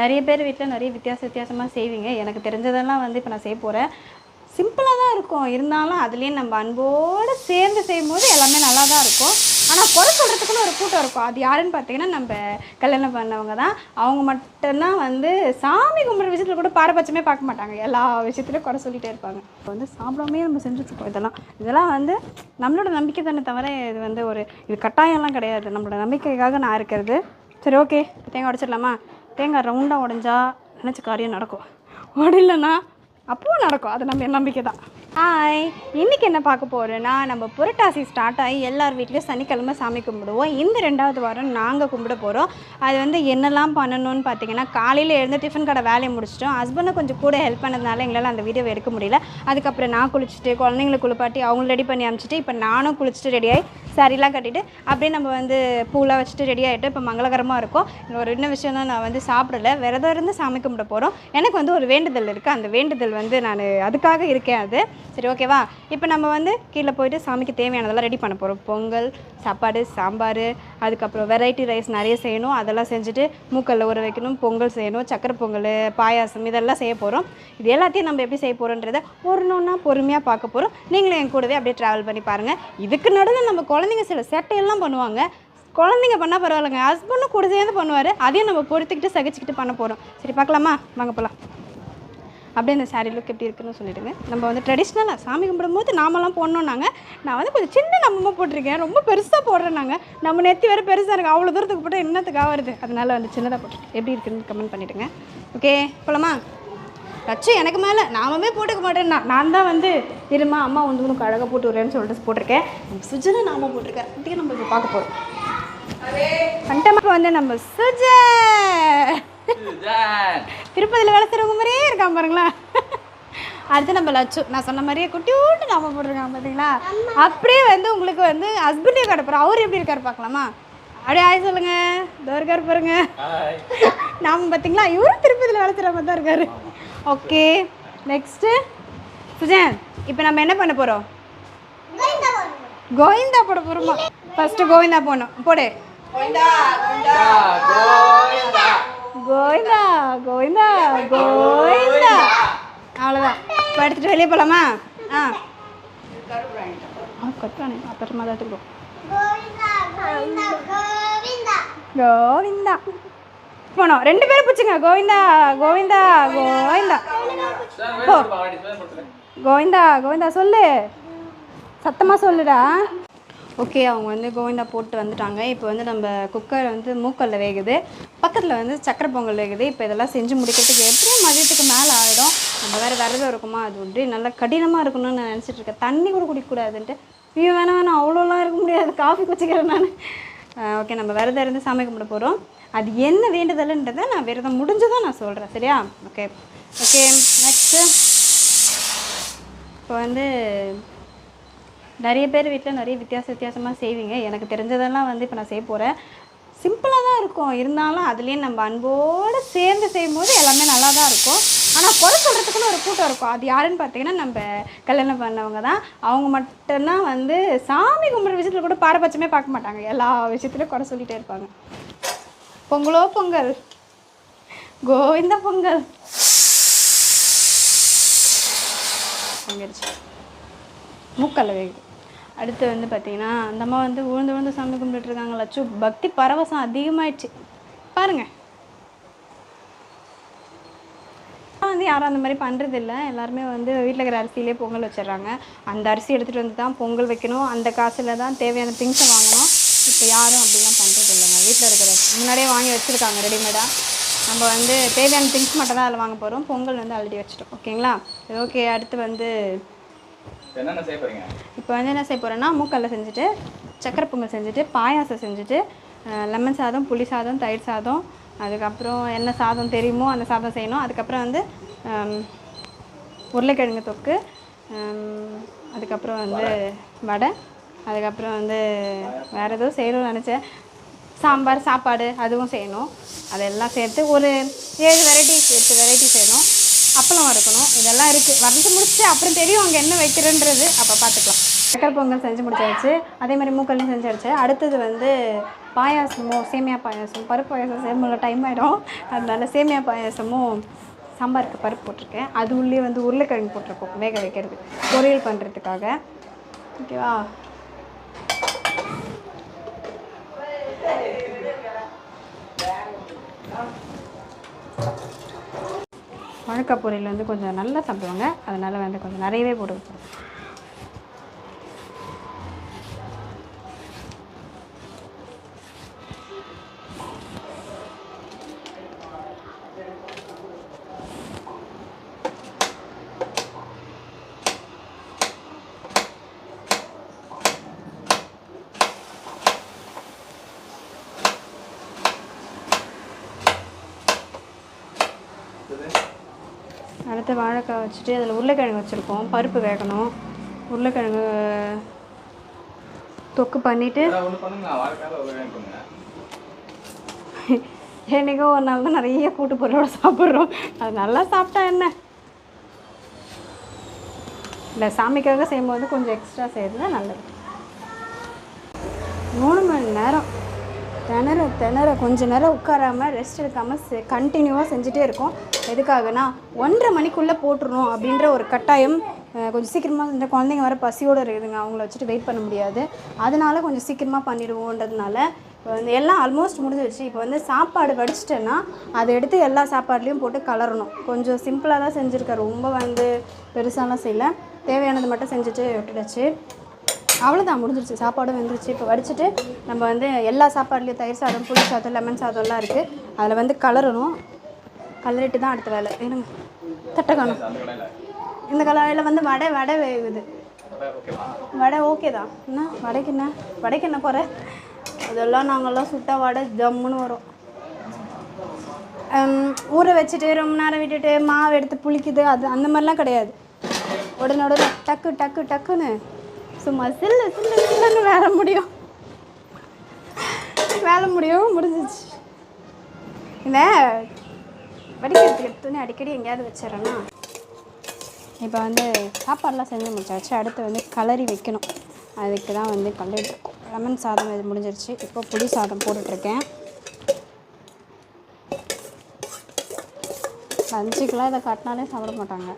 நிறைய பேர் வீட்டில் நிறைய வித்தியாச வித்தியாசமாக செய்வீங்க. எனக்கு தெரிஞ்சதெல்லாம் வந்து இப்போ நான் செய்ய போகிறேன் சிம்பிளாக தான் இருக்கும். இருந்தாலும் அதுலேயும் நம்ம அன்போடு சேர்ந்து செய்யும்போது எல்லாமே நல்லா தான் இருக்கும். ஆனால் குறை சொல்கிறதுக்குன்னு ஒரு கூட்டம் இருக்கும். அது யாருன்னு பார்த்தீங்கன்னா நம்ம கல்யாணம் பண்ணவங்க தான். அவங்க மட்டும்தான் வந்து சாமி கும்பிட்ற விஷயத்தில் கூட பாரபட்சமே பார்க்க மாட்டாங்க. எல்லா விஷயத்துலையும் குறை சொல்லிகிட்டே இருப்பாங்க. இப்போ வந்து சாப்பிடாமே நம்ம செஞ்சுட்ருக்கோம் இதெல்லாம் இதெல்லாம் வந்து நம்மளோட நம்பிக்கை தானே தவிர இது வந்து ஒரு இது கட்டாயம்லாம் கிடையாது. நம்மளோட நம்பிக்கைக்காக நான் இருக்கிறது. சரி ஓகே தேங்காய் உடச்சிடலாமா? தேங்காய் ரவுண்டாக உடஞ்சா நினச்ச காரியம் நடக்கும். உடலன்னா அப்பவும் நடக்கும். அது நம்ம நம்பிக்கை தான் ஹாய் இன்றைக்கி என்ன பார்க்க போகிறோன்னா நம்ம புரட்டாசி ஸ்டார்ட் ஆகி எல்லார் வீட்லேயும் சனிக்கிழமை சாமி கும்பிடுவோம். இந்த ரெண்டாவது வாரம் நாங்கள் கும்பிட போகிறோம் அது வந்து என்னெல்லாம் பண்ணணும்னு பார்த்தீங்கன்னா காலையில் எழுந்து டிஃபன் கடை வேலையை முடிச்சிட்டோம். ஹஸ்பண்டை கொஞ்சம் கூட ஹெல்ப் பண்ணதுனால எங்களால் அந்த வீடியோவை எடுக்க முடியல. அதுக்கப்புறம் நான் குளிச்சுட்டு குழந்தைங்களை குளிப்பாட்டி அவங்க ரெடி பண்ணி அனுப்பிச்சிட்டு இப்போ நானும் குளிச்சுட்டு ரெடியாகி சாரிலாம் கட்டிட்டு அப்படியே நம்ம வந்து பூலாம் வச்சுட்டு ரெடி ஆகிட்டு இப்போ மங்களகரமாக இருக்கும். ஒரு இன்னும் விஷயம் தான் நான் வந்து சாப்பிடல. விரதம் இருந்து சாமி கும்பிட போகிறோம் எனக்கு வந்து ஒரு வேண்டுதல் இருக்குது அந்த வேண்டுதல் வந்து நான் அதுக்காக இருக்கேன் அது. சரி ஓகேவா இப்போ நம்ம வந்து கீழே போயிட்டு சாமிக்கு தேவையானதெல்லாம் ரெடி பண்ண போகிறோம் பொங்கல் சாப்பாடு சாம்பார் அதுக்கப்புறம் வெரைட்டி ரைஸ் நிறைய செய்யணும். அதெல்லாம் செஞ்சுட்டு மூக்கல்ல ஊற வைக்கணும் பொங்கல் செய்யணும் சக்கரை பொங்கல் பாயாசம் இதெல்லாம் செய்ய போகிறோம் இது எல்லாத்தையும் நம்ம எப்படி செய்ய போகிறோன்றத ஒரு ஒன்றா பொறுமையாக பார்க்க போகிறோம் நீங்களும் என் கூடவே அப்படியே ட்ராவல் பண்ணி பாருங்கள் இதுக்கு நடுவில் நம்ம குழந்தைங்க சில சேட்டையெல்லாம் பண்ணுவாங்க. குழந்தைங்க பண்ணால் பரவாயில்லைங்க. ஹஸ்பண்டும் கூட சேர்ந்து பண்ணுவார். அதையும் நம்ம பொறுத்துக்கிட்டு சகிச்சுக்கிட்டு பண்ண போகிறோம் சரி பார்க்கலாமா? வாங்க போகலாம் அப்படியே அந்த சாரீ லுக் எப்படி இருக்குன்னு சொல்லிடுங்க. நம்ம வந்து ட்ரெடிஷ்னலாக சாமி கும்பிடும்போது நாமெல்லாம் போடணுன்னாங்க நான் வந்து கொஞ்சம் சின்ன நம்மமாக போட்டிருக்கேன். ரொம்ப பெருசாக போடுறேன் நாங்கள் நம்ம நெத்தி வேறு பெருசாக இருக்குது அவ்வளோ தூரத்துக்கு போட்டால் என்னத்துக்கு வருது அதனால் வந்து சின்னதாக போட்டு எப்படி இருக்குன்னு கமெண்ட் பண்ணிவிடுங்க ஓகே போகலாமா லட்சம் எனக்கு மேலே நாமமே போட்டுக்க மாட்டேன்னா. நான் தான் வந்து இருமா அம்மா வந்து உனக்கு அழகாக போட்டு வரேன்னு சொல்லிட்டு போட்டிருக்கேன். சுஜனை நாம போட்டிருக்கேன் அப்படியே நம்ம இப்போ பார்க்க போகிறோம் கண்டமாக வந்து நம்ம சுஜ! திருப்பதியில் வேலை செய்கிறவங்க மாதிரியே இருக்கான் பாருங்களேன் அடுத்து நம்ம லட்சு நான் சொன்ன மாதிரியே குட்டியோண்டு நாம போட்டிருக்காங்க பார்த்தீங்களா அப்படியே வந்து உங்களுக்கு வந்து ஹஸ்பண்டே கிடப்புறோம் அவர் எப்படி இருக்காரு பார்க்கலாமா? அப்படியே ஆய் சொல்லுங்க. இதோ இருக்காரு பாருங்க. நாம பார்த்தீங்களா இவரும் திருப்பதியில் வேலை செய்கிற மாதிரி தான் இருக்காரு. ஓகே நெக்ஸ்ட்டு சுஜன் இப்போ நம்ம என்ன பண்ண போகிறோம் கோவிந்தா போட போகிறோமா ஃபஸ்ட்டு கோவிந்தா போடணும். போடு. கோவிந்தா கோவிந்தா. கோவிந்தா கோவிந்தா கோவிந்தா. அவ்வளோதான் இப்போ எடுத்துகிட்டு வெளியே போகலாமா ஆ. ஆ கட்டுறானே. அப்புறமா தான் எடுத்துக்கிறோம் கோவிந்தா. போனோம். ரெண்டு பேரும் பிடிச்சிங்க. கோவிந்தா கோவிந்தா கோவிந்தா. போ. கோவிந்தா கோவிந்தா சொல்லு. சத்தமாக சொல்லுடா. ஓகே அவங்க வந்து கோவிந்தா போட்டு வந்துட்டாங்க. இப்போ வந்து நம்ம குக்கர் வந்து மூக்கல்ல வேகுது. பக்கத்தில் வந்து சக்கரை பொங்கல் வேகுது. இப்போ இதெல்லாம் செஞ்சு முடிக்கிறதுக்கு எப்படியும் மதியத்துக்கு மேலே ஆகிடும் நம்ம வேறு விரதம் இருக்குமா? அது வந்து நல்லா கடினமாக இருக்கணும்னு நான் நினச்சிட்டு இருக்கேன். தண்ணி கூட குடிக்கக்கூடாதுன்ட்டு. ஐயோ வேணாம் வேணாம். அவ்வளோலாம் இருக்க முடியாது. காஃபி குச்சிக்கிறேன் நான். ஓகே நம்ம விரதம் இருந்து சாமி கும்பிட போகிறோம் அது என்ன வேண்டுதல்ன்றதை நான் விரதம் முடிஞ்சதான் நான் சொல்கிறேன் சரியா? ஓகே. ஓகே நெக்ஸ்ட்டு இப்போ வந்து நிறைய பேர் வீட்டில் நிறைய வித்தியாச வித்தியாசமாக செய்வீங்க. எனக்கு தெரிஞ்சதெல்லாம் வந்து இப்போ நான் செய்ய போகிறேன் சிம்பிளாக தான் இருக்கும். இருந்தாலும் அதுலேயும் நம்ம அன்போடு சேர்ந்து செய்யும்போது எல்லாமே நல்லா தான் இருக்கும். ஆனால் குறை சொல்கிறதுக்குன்னு ஒரு கூட்டம் இருக்கும். அது யாருன்னு பார்த்தீங்கன்னா நம்ம கல்யாணம் பண்ணவங்க தான். அவங்க மட்டும்தான் வந்து சாமி கும்பிட்ற விஷயத்தில் கூட பாரபட்சமே பார்க்க மாட்டாங்க. எல்லா விஷயத்துலையும் குறை சொல்லிகிட்டே இருப்பாங்க. பொங்கலோ பொங்கல்? கோவிந்த பொங்கல். பொங்கிடுச்சு மூக்கல்ல வேகுது. அடுத்து வந்து பார்த்தீங்கன்னா அந்த அம்மா வந்து உழுந்து உழுந்து சாமி கும்பிட்டுட்டு இருக்காங்க லட்சு பக்தி பரவசம் அதிகமாயிடுச்சு. பாருங்க. வந்து யாரும் அந்த மாதிரி பண்ணுறது இல்லை எல்லாருமே வந்து வீட்டில் இருக்கிற அரிசியிலே பொங்கல் வச்சிடுறாங்க. அந்த அரிசி எடுத்துகிட்டு வந்து தான் பொங்கல் வைக்கணும். அந்த காசில் தான் தேவையான திங்ஸை வாங்கணும். இப்போ யாரும் அப்படிலாம் பண்ணுறது இல்லைங்க வீட்டில் இருக்கிற முன்னாடியே வாங்கி வச்சுருக்காங்க ரெடிமேடாக நம்ம வந்து தேவையான திங்ஸ் மட்டும் தான் அதில் வாங்க போகிறோம் பொங்கல் வந்து ஆல்ரெடி வச்சுட்டோம். ஓகேங்களா? ஓகே அடுத்து வந்து என்னென்ன செய்ய போகிறீங்க இப்போ வந்து என்ன செய்ய போகிறேன்னா மூக்கல்ல செஞ்சுட்டு சக்கரை பொங்கல் செஞ்சுட்டு பாயாசம் செஞ்சுட்டு லெமன் சாதம் புளி சாதம் தயிர் சாதம் அதுக்கப்புறம் என்ன சாதம் தெரியுமோ அந்த சாதம் செய்யணும். அதுக்கப்புறம் வந்து உருளைக்கிழங்கு தொக்கு அதுக்கப்புறம் வந்து வடை. அதுக்கப்புறம் வந்து வேறு எதுவும் செய்யணும்னு நினச்சேன். சாம்பார் சாப்பாடு அதுவும் செய்யணும். அதெல்லாம் சேர்த்து ஒரு ஏழு வெரைட்டிஸ் எட்டு வெரைட்டி செய்யணும். அப்பளம் வறுக்கணும். இதெல்லாம் இருக்குது வறுத்து முடிச்சுட்டு அப்புறம் தெரியும் அங்கே என்ன வைக்கிறேன்றது. அப்போ பார்த்துக்கலாம் சக்கரை பொங்கல் செஞ்சு முடிச்சாச்சு. அதே மாதிரி மூக்கல்லையும் செஞ்சாச்சு. அடுத்தது வந்து பாயாசமும் சேமியா பாயாசம் பருப்பு பாயாசம் செய்ய டைம் ஆகிடும் அதனால சேமியா பாயாசமும் சாம்பாருக்கு பருப்பு போட்டிருக்கேன். அது உள்ளே வந்து உருளைக்கிழங்கு போட்டிருக்கோம். வேக வைக்கிறது. பொரியல் பண்ணுறதுக்காக ஓகேவா? வாழைக்காய் பொரியல் வந்து கொஞ்சம் நல்லா சாப்பிடுவாங்க. அதனால் வந்து கொஞ்சம் நிறையவே போட்டு வச்சிருக்கேன் அடுத்து வாழைக்காய் வச்சுட்டு அதில் உருளைக்கிழங்கு வச்சுருக்கோம். பருப்பு வேகணும். உருளைக்கிழங்கு தொக்கு பண்ணிவிட்டு என்றைக்கோ ஒரு நாள் தான் நிறைய கூட்டு பொருளோட சாப்பிட்றோம். அது நல்லா சாப்பிட்டா என்ன? இல்லை சாமிக்காக செய்யும்போது கொஞ்சம் எக்ஸ்ட்ரா செய்கிறது நல்லது. திணற திணற கொஞ்ச நேரம் உட்காராமல் ரெஸ்ட் எடுக்காமல் கண்டினியூவாக செஞ்சுட்டே இருக்கோம். எதுக்காகனா ஒன்றரை மணிக்குள்ளே போட்டுருணும் அப்படின்ற ஒரு கட்டாயம் கொஞ்சம் சீக்கிரமாக இந்த குழந்தைங்க வர பசியோடு இருக்குதுங்க. அவங்கள வச்சுட்டு வெயிட் பண்ண முடியாது. அதனால கொஞ்சம் சீக்கிரமாக பண்ணிடுவோன்றதுனால இப்போ வந்து எல்லாம் ஆல்மோஸ்ட் முடிஞ்சிருச்சு. இப்போ வந்து சாப்பாடு வடிச்சிட்டேன்னா அதை எடுத்து எல்லா சாப்பாடுலேயும் போட்டு கலரணும். கொஞ்சம் சிம்பிளாக தான் செஞ்சுருக்கேன். ரொம்ப வந்து பெருசாலாம் செய்யலை. தேவையானது மட்டும் செஞ்சுட்டு விட்டுடுச்சு. அவ்வளோதான் முடிஞ்சிருச்சு. சாப்பாடும் வந்துருச்சு. இப்போ வடிச்சிட்டு நம்ம வந்து எல்லா சாப்பாடுலேயும் தயிர் சாதம் புளி சாதம் லெமன் சாதம்லாம் இருக்குது அதில் வந்து கலரணும். கலரிட்டு தான் அடுத்த வேலை. ஏனுங்க தட்டை காணும். இந்த கலரில் வந்து வடை வடை வேகுது வடை ஓகே தான். என்ன? வடைக்கு என்ன? வடைக்கு என்ன குறை அதெல்லாம் நாங்கள்லாம் சுட்டா வடை ஜம்முன்னு வரும். ஊற வச்சுட்டு ரொம்ப நேரம் விட்டுட்டு மாவு எடுத்து புளிக்குது. அது அந்த மாதிரிலாம் கிடையாது. உடனே உடனே டக்கு டக்கு டக்குன்னு சும்மா சில்லு சில்லு சில்லுன்னு வேலை முடியும். வேலை முடியும் முடிஞ்சிச்சு. இந்த வடிக்கிறதுக்கு எடுத்துன்னு அடிக்கடி எங்கேயாவது வச்சிடறேன்னா இப்போ வந்து சாப்பாடெலாம் செஞ்சு முடிச்சாச்சு. அடுத்து வந்து கலரி வைக்கணும். அதுக்கு தான் வந்து கலரி லெமன் சாதம் இது முடிஞ்சிருச்சு. இப்போ புளி சாதம் போட்டுட்ருக்கேன். லஞ்சுக்கெலாம் இதை காட்டினாலே சாப்பிட மாட்டாங்க.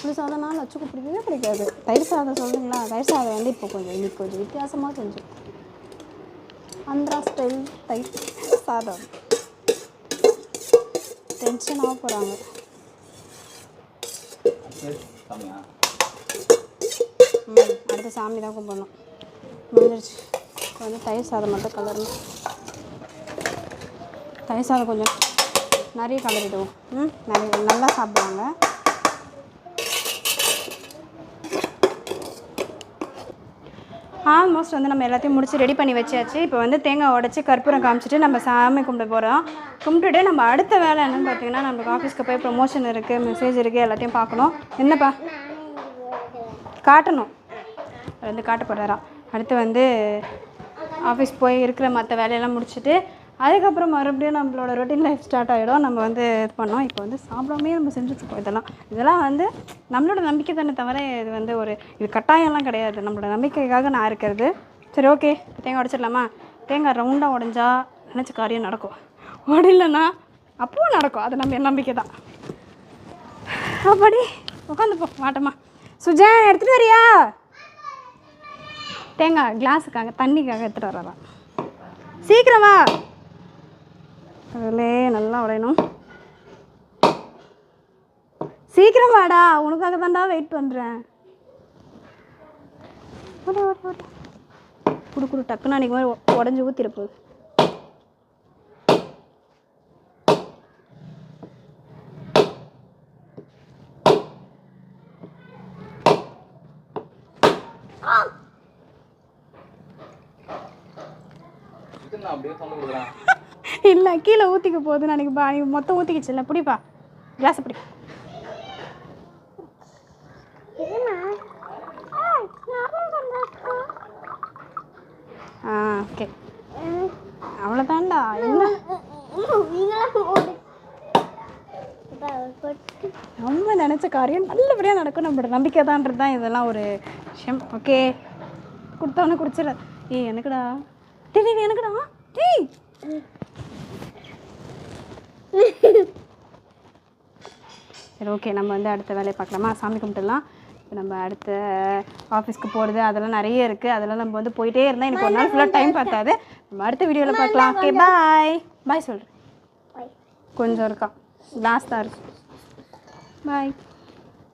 புளி சாதம்னா வச்சுக்க பிடிக்கவே பிடிக்காது. தயிர் சாதம் சொல்லுங்களா தயிர் சாதம் வந்து இப்போ கொஞ்சம் இன்னைக்கு கொஞ்சம் வித்தியாசமாக செஞ்சோம் ஆந்திரா ஸ்டைல் தயிர் சாதம். டென்ஷனாக போகிறாங்க ம் அடுத்து சாமி தான் கும்பிடணும். முடிஞ்சிருச்சு. இப்போ வந்து தயிர் சாதம் மட்டும் கலரணும். தயிர் சாதம் கொஞ்சம் நிறைய கலரிடுவோம். ம் நிறைய நல்லா சாப்பிடுவாங்க. ஆல்மோஸ்ட் வந்து நம்ம எல்லாத்தையும் முடிச்சு ரெடி பண்ணி வச்சாச்சு. இப்போ வந்து தேங்காய் உடச்சி கற்பூரம் காமிச்சிட்டு நம்ம சாமி கும்பிட போகிறோம் கும்பிட்டுட்டு நம்ம அடுத்த வேலை என்னென்னு பார்த்தீங்கன்னா நம்மளுக்கு ஆஃபீஸ்க்கு போய் ப்ரொமோஷன் இருக்குது மெசேஜ் இருக்குது எல்லாத்தையும் பார்க்கணும். என்னப்பா? காட்டணும். அவர் வந்து காட்ட போகிறாராம் அடுத்து வந்து ஆஃபீஸ் போய் இருக்கிற மற்ற வேலையெல்லாம் முடிச்சுட்டு அதுக்கப்புறம் மறுபடியும் நம்மளோட ரொட்டீன் லைஃப் ஸ்டார்ட் ஆகிடும் நம்ம வந்து இது பண்ணோம். இப்போ வந்து சாப்பிடாமே நம்ம செஞ்சுட்ருக்கோம் இதெல்லாம் இதெல்லாம் வந்து நம்மளோட நம்பிக்கை தானே தவிர இது வந்து ஒரு இது கட்டாயம்லாம் கிடையாது. நம்மளோட நம்பிக்கைக்காக நான் இருக்கிறது. சரி ஓகே தேங்காய் உடச்சிடலாமா? தேங்காய் ரவுண்டாக உடஞ்சா நினச்ச காரியம் நடக்கும். உடலன்னா அப்பவும் நடக்கும். அது நம்ம நம்பிக்கை தான். அப்படி உட்காந்துப்போ மாட்டோமா சுஜன் எடுத்துகிட்டு வரியா? தேங்காய் கிளாஸுக்காக தண்ணிக்காக எடுத்துகிட்டு வரலாம் சீக்கிரமா அதிலே நல்லா உடையணும். சீக்கிரம் வாடா உனக்காக தான்டா வெயிட் பண்ணுறேன் குடு குடு டக்குன்னு அன்றைக்கி மாதிரி உடஞ்சி ஊற்றிட அப்படியே சொந்த கொடுக்குறேன். இல்லை கீழே ஊற்றிக்க போகுதுன்னு அன்றைக்கி பா. நீ மொத்தம் ஊற்றிக்கிச்சுல்ல பிடிப்பா. கிளாஸ் பிடி. ஆ ஓகே அவ்வளோதான்டா என்ன? நம்ம நினச்ச காரியம் நல்லபடியாக நடக்கும். நம்மளோட நம்பிக்கை தான்றது தான் இதெல்லாம் ஒரு விஷயம். ஓகே கொடுத்தவொன்னே குடிச்சிட ஏய் எனக்குடா. டேய், எனக்குடா. டேய். சரி ஓகே நம்ம வந்து அடுத்த வேலையை பார்க்கலாமா? சாமி கும்பிட்டுலாம் இப்போ நம்ம அடுத்த ஆஃபீஸ்க்கு போகிறது அதெல்லாம் நிறைய இருக்குது அதெல்லாம் நம்ம வந்து போயிட்டே இருந்தால் எனக்கு ஒரு நாள் ஃபுல்லாக டைம் பார்த்தாது நம்ம அடுத்த வீடியோவில் பார்க்கலாம். ஓகே பாய் பாய் சொல்கிறேன் கொஞ்சம் இருக்கா லாஸ்ட் தான் இருக்கு. பாய்